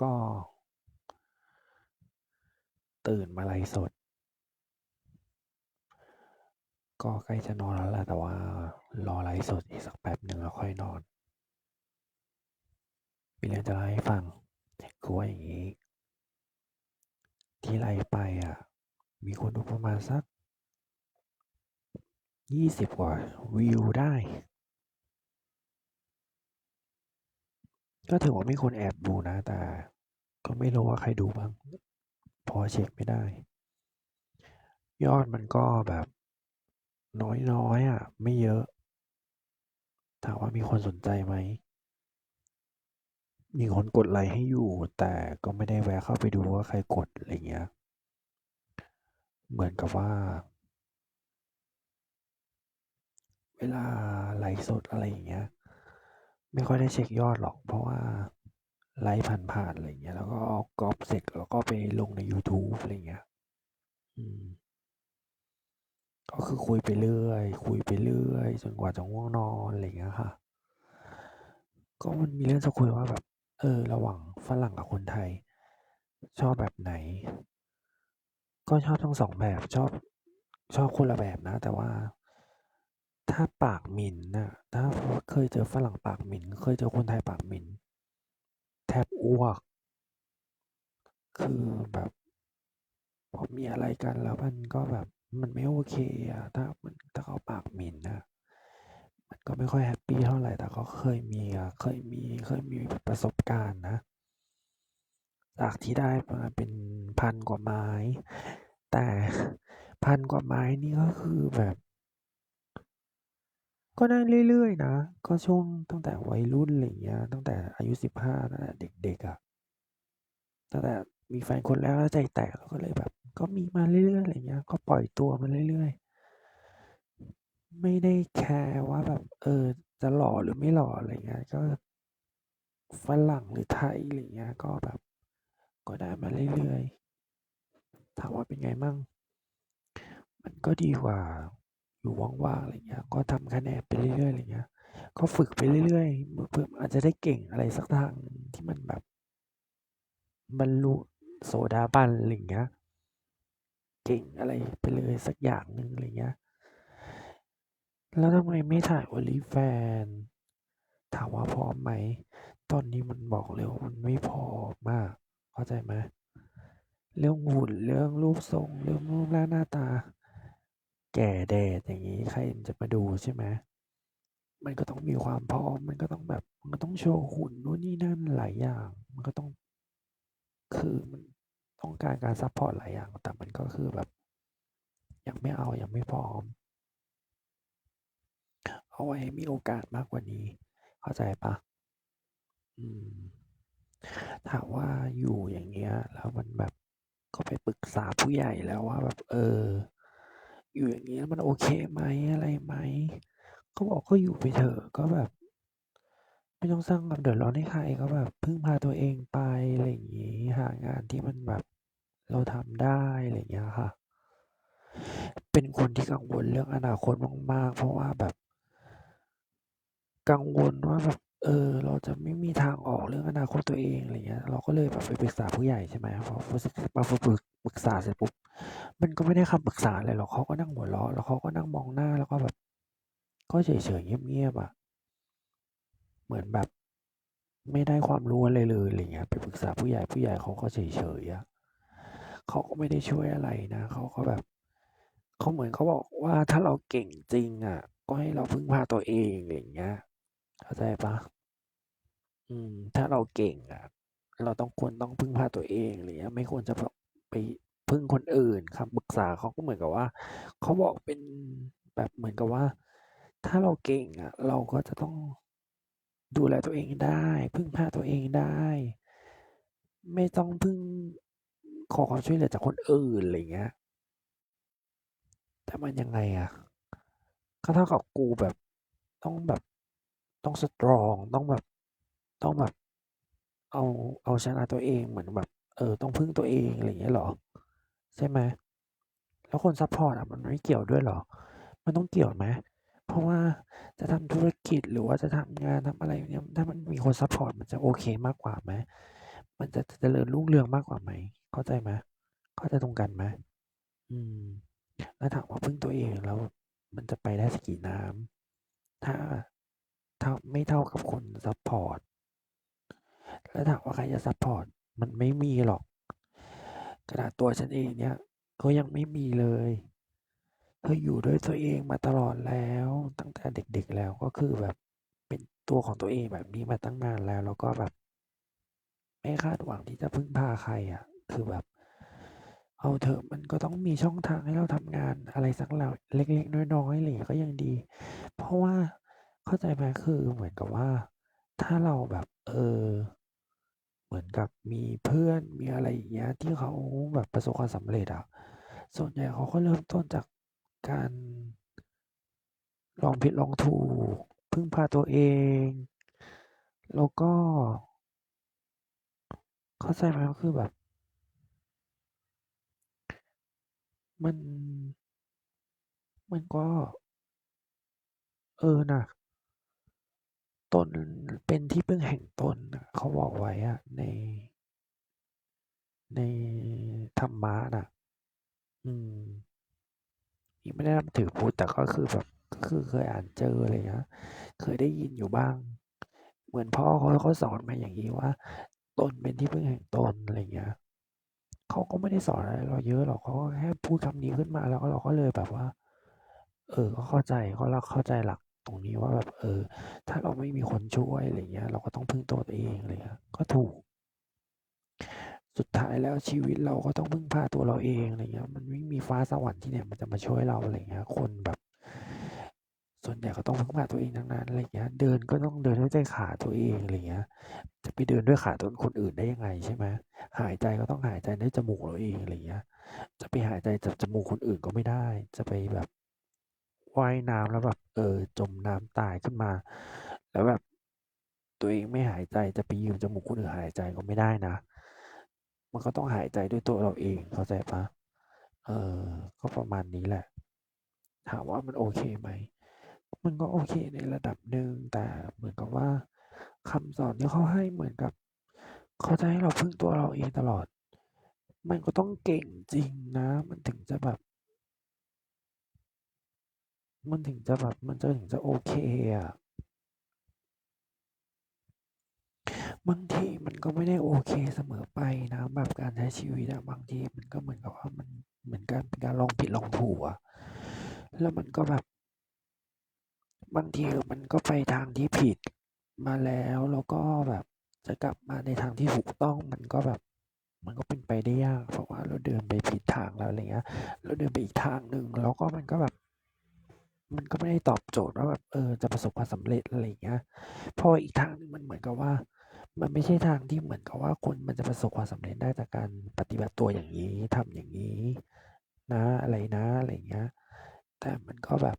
ก็ ตื่นมาไลฟ์สด ก็ใกล้จะนอนแล้วแหละแต่ว่า รอไลฟ์สดอีกสักแป๊บหนึ่งแล้วค่อยนอน มีเรื่องจะเล่าให้ฟังคือว่าอย่างงี้ ที่ไลฟ์ไปอะ มีคนดูประมาณสัก20กว่าวิวได้ ก็ถือว่ามีคนแอบดูนะ แต่ก็ไม่รู้ว่าใครดูบ้างเพราะเช็กไม่ได้ ยอดมันก็แบบ น้อยๆอะ ไม่เยอะถามว่ามีคนสนใจไหม มีคนกดไลค์ให้อยู่ แต่ก็ไม่ได้แวะเข้าไปดูว่าใครกดอะไรเงี้ย เหมือนกับว่า เวลาไลฟ์สดอะไรอย่างเงี้ย ไม่ค่อยได้เช็กยอดหรอก เพราะว่าไลฟ์ผ่านๆอะไรเงี้ย แล้วก็ก๊อปเสร็จแล้วก็ไปลงในยูทูบอะไรเงี้ยก็คือคุยไปเรื่อย คุยไปเรื่อย จนกว่าจะง่วงนอนอะไรเงี้ยค่ะ ก็มันมีเรื่องจะคุยว่าแบบ เออ ระหว่างฝรั่งกับคนไทย ชอบแบบไหน ก็ชอบทั้ง2แบบชอบชอบคนละแบบนะ แต่ว่า ถ้าปากหมิ่นน่ะ ถ้าเคยเจอฝรั่งปากหมิ่น เคยเจอคนไทยปากหมิ่น แทบอ้วก คือแบบพอมีอะไรกันแล้วมันก็แบบมันไม่โอเคอะถ้ามันถ้าเขาปากหมิ่นนะมันก็ไม่ค่อยแฮปปี้เท่าไหร่แต่ก็เคยมีอะเคยมีเคยมีประสบการณ์นะจากที่ได้มาเป็น1,000กว่าไม้ แต่1,000กว่าไม้นี่ก็คือแบบ ก็ได้เรื่อยๆนะ ก็ช่วงตั้งแต่วัยรุ่นอะไรอย่างเงี้ย ตั้งแต่อายุ15ตั้งแต่เด็กๆอะตั้งแต่มีแฟนคนแรกแล้วใจแตกก็เลยแบบ ก็มีมาเรื่อยๆอะไรเงี้ย ก็ปล่อยตัวมาเรื่อยๆ ไม่ได้แคร์ว่าแบบ เออ จะหล่อหรือไม่หล่ออะไรเงี้ย ก็ฝรั่งหรือไทยอะไรเงี้ย ก็แบบ ก็ได้มาเรื่อยๆ ถามว่าเป็นไงมั่ง มันก็ดีกว่า อยู่ว่างๆอะไรเงี้ย ก็ทำคะแนนไปเรื่อยๆอะไรเงี้ย ก็ฝึกไปเรื่อยๆเผื่อๆอาจจะได้เก่งอะไรสักทางที่มันแบบบรรลุโสดาบันอะไรเงี้ย เก่งอะไรไปเลยสักอย่างหนึ่งอะไรเงี้ย แล้วทำไมไม่ถ่าย OnlyFans ถามว่าพร้อมไหม ตอนนี้มันบอกเลยว่ามันไม่พร้อมอะเข้าใจไหมเรื่องหุ่นเรื่องรูปทรง เรื่องรูปร่างหน้าตา แก่แดดอย่างงี้ใครมันจะมาดูใช่ไหมมันก็ต้องมีความพร้อม มันก็ต้องแบบ มันก็ต้องโชว์หุ่นนู่นนี่นั่นหลายอย่าง มันก็ต้อง คือมันต้องการการซัปพอร์ตหลายอย่าง แต่มันก็คือแบบ ยังไม่เอา ยังไม่พร้อม เอาไว้มีโอกาสมากกว่านี้ เข้าใจปล่า?อืมถามว่าอยู่อย่างเงี้ย แล้วมันแบบก็ไปปรึกษาผู้ใหญ่แล้วว่าแบบ เออ อยู่อย่างเงี้มันโอเคไหมอะไรไหมเขาบอกก็อยู่ไปเถอะก็แบบ ไม่ต้องสร้างความเดือดร้อนให้ใครก็แบบพึ่งพาตัวเองไปอะไรอย่างงี้หางานที่มันแบบเราทำได้อะไรอย่างเงี้ยค่ะ เป็นคนที่กังวลเรื่องอนาคตมากๆ เพราะว่าแบบ กังวลว่าแบบเออ เราจะไม่มีทางออกเรื่องอนาคตตัวเองอะไรอย่างเงี้ย เราก็เลยแบบไปปรึกษาผู้ใหญ่ใช่ไหมพอปรึกษาพอปรึกปรึกษาเสร็จปุ๊บ มันก็ไม่ได้คำปรึกษาอะไรหรอกเขาก็นั่งหัวเราะแล้วเขาก็นั่งมองหน้าแล้วก็แบบ ก็เฉยๆเงียบๆอะ เหมือนแบบ ไม่ได้ความรู้อะไรเลยอะไรอย่างเงี้ยไปปรึกษาผู้ใหญ่ผู้ใหญ่เขาก็เฉยๆอะเขาก็ไม่ได้ช่วยอะไรนะเขาก็แบบเขาเหมือนเขาบอกว่าถ้าเราเก่งจริง อะ ก็ให้เราพึ่งพาตัวเองอะไรอย่างเงี้ยเข้าใจปล่า?อืม ถ้าเราเก่งอะ เราต้องควรต้องพึ่งพาตัวเองอะไรอย่างเงี้ย ไม่ควรจะแบบไป พึ่งคนอื่นคำปรึกษาเขาก็เหมือนกับว่าเขาบอกเป็นแบบเหมือนกับว่า ถ้าเราเก่งอะ เราก็จะต้องดูแลตัวเองได้ พึ่งพาตัวเองได้ ไม่ต้องพึ่งขอความช่วยเหลือจากคนอื่นอะไรเงี้ย แต่มันยังไงอะก็เท่ากับกูแบบต้องแบบต้องสตรองต้องแบบต้องแบบ เอาเอาชนะตัวเองเหมือนแบบ เออ ต้องพึ่งตัวเองอะไรอย่างเงี้ยหรอ ใช่ไหมแล้วคนซัปพอร์ตอะมันไม่เกี่ยวด้วยหรอ มันต้องเกี่ยวไหมเพราะว่าจะทำธุรกิจหรือว่าจะทำงานทำอะไรเนี่ยถ้ามันมีคนซัพพอร์ตมันจะโอเคมากกว่าไหมมันจะเจริญรุ่งเรืองมากกว่าไหมเข้าใจไหมเข้าใจตรงกันไหมอืม แล้วถามว่าพึ่งตัวเองแล้วมันจะไปได้สกี่น้ำถ้าถ้าไม่เท่ากับคนซัพพอร์ตแล้วถามว่าใครจะซัพพอร์ตมันไม่มีหรอก ขนาดตัวฉันเองเนี่ยก็ยังไม่มีเลย เธออยู่ด้วยตัวเองมาตลอดแล้ว ตั้งแต่เด็กๆแล้วก็คือแบบเป็นตัวของตัวเองแบบนี้มาตั้งนานแล้ว แล้วก็แบบไม่คาดหวังที่จะพึ่งพาใครอะคือแบบ เอาเถอะมันก็ต้องมีช่องทางให้เราทำงานอะไรสักแล้วเล็กๆน้อยๆอะไรอย่างเงี้ยก็ยังดี เพราะว่าเข้าใจไหมคือเหมือนกับว่า ถ้าเราแบบ เออ เหมือนกับมีเพื่อนมีอะไรอย่างเงี้ยที่เขาแบบประสบความสำเร็จอะส่วนใหญ่เขาก็เริ่มต้นจากการ ลองผิดลองถูก พึ่งพาตัวเอง แล้วก็ เข้าใจไหมก็คือแบบ มัน มันก็ เออน่ะ ตนเป็นที่พึ่งแห่งตนเขาบอกไว้อะใน ในธรรมะนะอืมไม่ได้นับถือพุทธแต่ก็คือแบบก็คือเคยอ่านเจออะไรเงี้ยเคยได้ยินอยู่บ้าง เหมือนพ่อเขาเขาสอนมาอย่างนี้ว่า ตนเป็นที่พึ่งแห่งตนอะไรเงี้ยเขาก็ไม่ได้สอนอะไรเราเยอะหรอกเขาก็แค่พูดคำนี้ขึ้นมาแล้วเราก็เลยแบบว่า เออ ก็เข้าใจก็เราเข้าใจหลัก ตรงนี้ว่าแบบเออ ถ้าเราไม่มีคนช่วยอะไรเงี้ย เราก็ต้องพึ่งตัวเองอะไรเงี้ยก็ถูก สุดท้ายแล้วชีวิตเราก็ต้องพึ่งพาตัวเราเองอะไรเงี้ย มันไม่มีฟ้าสวรรค์ที่ไหนมันจะมาช่วยเราอะไรเงี้ย คนแบบ ส่วนใหญ่ก็ต้องพึ่งพาตัวเองทั้งนั้นอะไรเงี้ย เดินก็ต้องเดินด้วยใจขาตัวเองอะไรเงี้ย จะไปเดินด้วยขาตัวคนอื่นได้ยังไงใช่ไหมหายใจก็ต้องหายใจด้วยจมูกเราเองอะไรเงี้ย จะไปหายใจจากจมูกคนอื่นก็ไม่ได้ จะไปแบบ ว่ายน้ำแล้วแบบเออจมน้ำตายขึ้นมา แล้วแบบตัวเองไม่หายใจจะไปยืมจมูกคนอื่นหายใจก็ไม่ได้นะ มันก็ต้องหายใจด้วยตัวเราเองเข้าใจปะเออ ก็ประมาณนี้แหละ ถามว่ามันโอเคไหม มันก็โอเคในระดับหนึ่งแต่เหมือนกับว่าคำสอนที่เขาให้เหมือนกับเขาจะให้เราพึ่งตัวเราเองตลอด มันก็ต้องเก่งจริงนะ มันถึงจะแบบ มันถึงจะแบบมันจะถึงจะโอเคอะบางทีมันก็ไม่ได้โอเคเสมอไปนะแบบการใช้ชีวิตอะบางทีมันก็เหมือนกับว่ามันเหมือนการเป็นการลองผิดลองถูกอะแล้วมันก็แบบบางทีมันก็ไปทางที่ผิดมาแล้วแล้วก็แบบจะกลับมาในทางที่ถูกต้องมันก็แบบ มันก็เป็นไปได้ยากเพราะว่าเราเดินไปผิดทางแล้วอะไรเงี้ยเราเดินไปอีกทางหนึ่งแล้วก็มันก็แบบ มันก็ไม่ได้ตอบโจทย์ว่าแบบเออจะประสบความสำเร็จอะไรเงี้ยเพราะอีกทางหนึ่งมันเหมือนกับว่า มันไม่ใช่ทางที่เหมือนกับว่าคนมันจะประสบความสำเร็จได้จากการปฏิบัติตัวอย่างนี้ทำอย่างนี้ นะอะไรนะอะไรเงี้ย แต่มันก็แบบ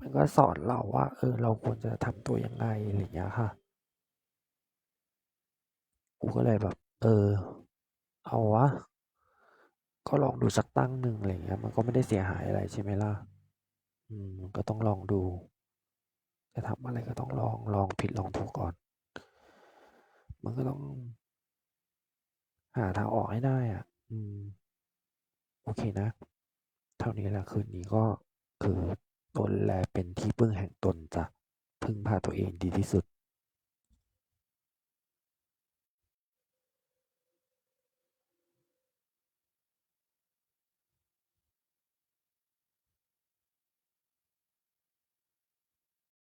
มันก็สอนเราว่า เออ เราควรจะทำตัวยังไงอะไรเงี้ยค่ะกูก็เลยแบบ เออ เอาวะก็ลองดูสักตั้งหนึ่งอะไรเงี้ย มันก็ไม่ได้เสียหายอะไรใช่ไหมล่ะ อืมก็ต้องลองดู จะทำอะไรก็ต้องลองลองผิดลองถูกก่อน มันก็ต้อง หาทางออกให้ได้อะ อืม โอเคนะ เท่านี้แหละคืนนี้ก็คือตนแลเป็นที่พึ่งแห่งตนจ้ะพึ่งพาตัวเองดีที่สุด